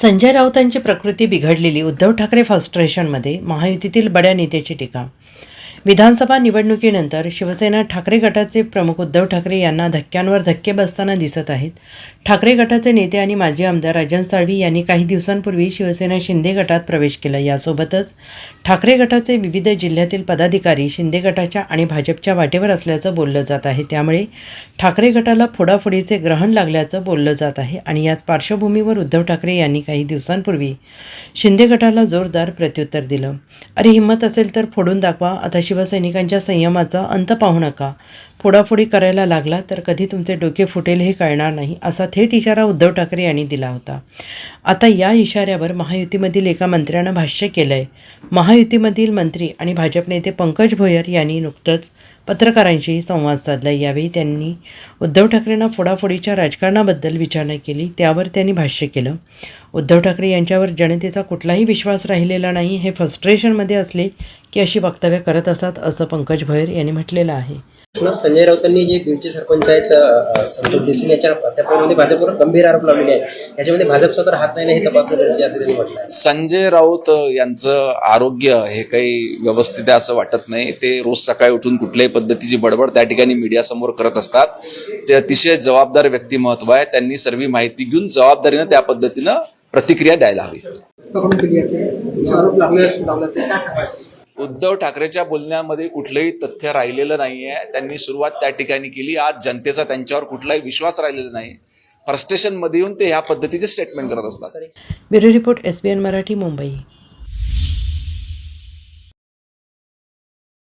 संजय राऊतांची प्रकृती बिघडलेली उद्धव ठाकरे फ्रस्ट्रेशनमध्ये महायुतीतील बड्या नेत्याची टीका. विधानसभा निवडणुकीनंतर शिवसेना ठाकरे गटाचे प्रमुख उद्धव ठाकरे यांना धक्क्यांवर धक्के बसताना दिसत आहेत. ठाकरे गटाचे नेते आणि माजी आमदार राजन साळवी यांनी काही दिवसांपूर्वी शिवसेना शिंदे गटात प्रवेश केला. यासोबतच ठाकरे गटाचे विविध जिल्ह्यातील पदाधिकारी शिंदे गटाच्या आणि भाजपच्या वाटेवर असल्याचं बोललं जात आहे. त्यामुळे ठाकरे गटाला फोडाफोडीचे ग्रहण लागल्याचं बोललं जात आहे आणि याच पार्श्वभूमीवर उद्धव ठाकरे यांनी काही दिवसांपूर्वी शिंदे गटाला जोरदार प्रत्युत्तर दिलं. अरे हिंमत असेल तर फोडून दाखवा. आता शिवसैनिकांच्या संयमाचा अंत पाहू नका. फोडाफोडी करायला लागला तर कधी तुमचे डोके फुटेल हे कळणार नाही असा थेट इशारा उद्धव ठाकरे यांनी दिला होता. आता या इशाऱ्यावर महायुतीमधील एका मंत्र्यानं भाष्य केलं आहे महायुतीमधील मंत्री आणि भाजप नेते पंकज भोयर यांनी नुकतंच पत्रकारांशी संवाद साधला. यावेळी त्यांनी उद्धव ठाकरेंना फोडाफोडीच्या राजकारणाबद्दल विचारणा केली त्यावर त्यांनी भाष्य केलं. उद्धव ठाकरे यांच्यावर जनतेचा कुठलाही विश्वास राहिलेला नाही हे फ्रस्ट्रेशनमध्ये असले की अशी वक्तव्य करत असतात असं पंकज भोयर यांनी म्हटलेलं आहे. संजय राऊतांनी जे बीडचे सरपंच आहेत संतोष देशमुख याच्या प्रत्यार्पणामध्ये भाजपवर गंभीर आरोप लावलेले आहेत. याच्यामध्ये भाजपचा तर हात नाही ना हे तपासलं गरजेचे असं त्यांनी म्हटलं संजय राऊत यांचं आरोग्य हे काही व्यवस्थित आहे असं वाटत नाही. ते रोज सकाळी उठून कुठल्याही पद्धतीची बडबड त्या ठिकाणी मीडियासमोर करत असतात. ते अतिशय जबाबदार व्यक्तिमत्व आहे. त्यांनी सर्व माहिती घेऊन जबाबदारीनं त्या पद्धतीनं प्रतिक्रिया द्यायला हवी. उद्धव ठाकरेच्या बोलण्यामध्ये कुठलंही तथ्य राहिलेलं नाहीये. त्यांनी सुरुवात त्या ठिकाणी केली. आज जनतेचा त्यांच्यावर कुठलाही विश्वास राहिलेला नाही. फ्रस्ट्रेशनमध्ये येऊन ते ह्या पद्धतीचे स्टेटमेंट करत असतात. Bureau report S B N Marathi Mumbai.